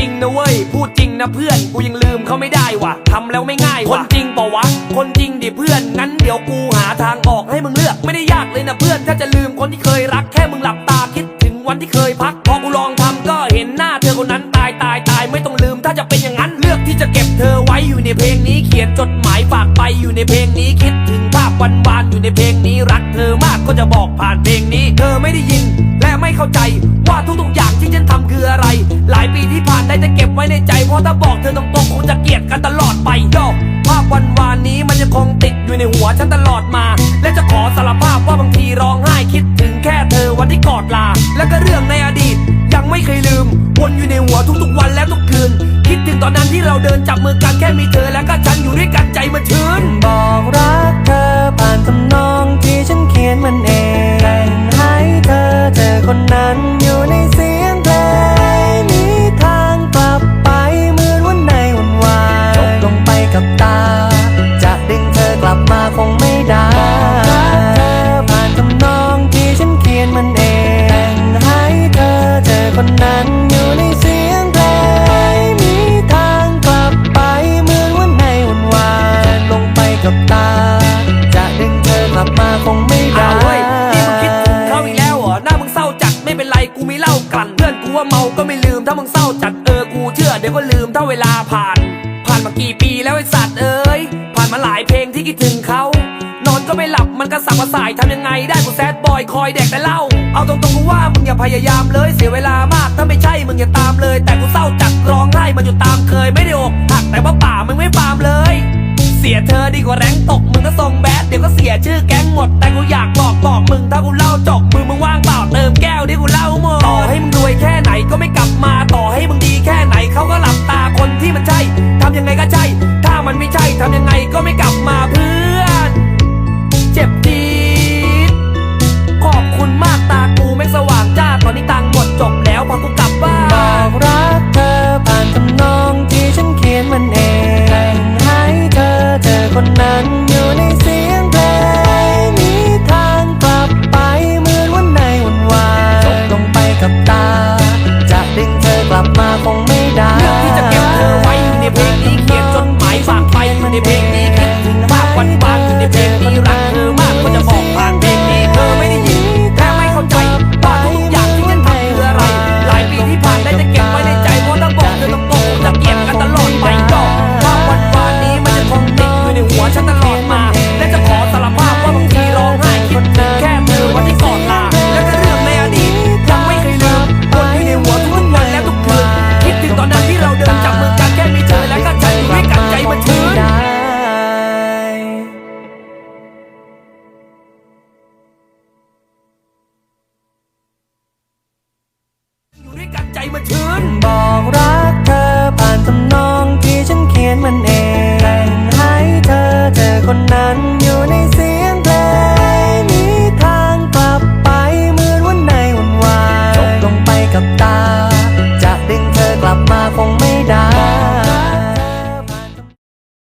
ริงนะเว้ย พูดจริงนะเพื่อน กูยังลืมเขาไม่ได้ว่ะทำแล้วไม่ง่ายว่ะคนจริงเปล่าวะ คนจริงดิเพื่อน งั้นเดี๋ยวกูหาทางออกให้มึงเลือก ไม่ได้ยากเลยนะเพื่อน ถ้าจะลืมคนที่เคยรัก แค่มึงหลับตาคิดถึงวันที่เคยพัก พอกูลองทำก็เห็นหน้าเธอคนนั้นตายตายตายไม่ต้องลืม ถ้าจะเป็นอย่างนั้น เลือกที่จะเก็บเธอไว้อยู่ในเพลงนี้ เขียนจดหมายฝากไปอยู่ในเพลงนี้ คิดถึงภาพวันวานๆอยู่ในเพลงนี้ รักเธอมากก็จะบอกผ่านเพลงนี้ เธอไม่ได้ยิน และไม่เข้าใจว่าทุกๆอย่างที่ฉันทำคืออะไร หลายปีที่ผ่าน ได้แต่เก็บไว้ในใจ เพราะถ้าบอกเธอตรงๆคงจะเกลียดกันตลอดไปโยกภาพวันวานนี้มันยังคงติดอยู่ในหัวฉันตลอดมา และจะขอสารภาพว่าบางทีร้องไห้คิดถึงแค่เธอวันที่กอดลา และก็เรื่องในอดีต ยังไม่เคยลืมวนอยู่ในหัวทุกๆวันและทุกคืน คิดถึงตอนนั้นที่เราเดินจับมือกันแค่มีเธอและก็ฉันอยู่ด้วยกันใจมันชื้น บอกรักเธอผ่านทำนอง เศร้าจัดเออกูเชื่อเดี๋ยวก็ลืมถ้าเวลาผ่าน ผ่านมากี่ปีแล้วไอสัตว์เอ้ยผ่านมาหลายเพลงที่คิดถึงเขานอนก็ไม่หลับมันก็สับกระส่ายทำยังไงได้กูแซดบอยคอยแดกแต่เหล้าเอาตรงๆกูว่ามึงอย่าพยายามเลยเสียเวลามากถ้าไม่ใช่มึงอย่าตามเลย แต่กูเศร้าจัดร้องไห้มันอยู่ตามเคยไม่ได้อกหักแต่ว่าป่ามึงไม่ฟาร์มเลย เสียเธอดีกว่าแรงตกมึงก็ทรงแบดเดี๋ยวก็เสียชื่อแก๊งหมด แต่กูอยากบอกบอกมึงถ้ากูเล่าจบมือมึงว่างเปล่าเติมแก้วที่กูเล่าหมดต่อให้มึงรวยแค่ไหนก็ ใจมันชื้นบอกรักเธอผ่านทำนอง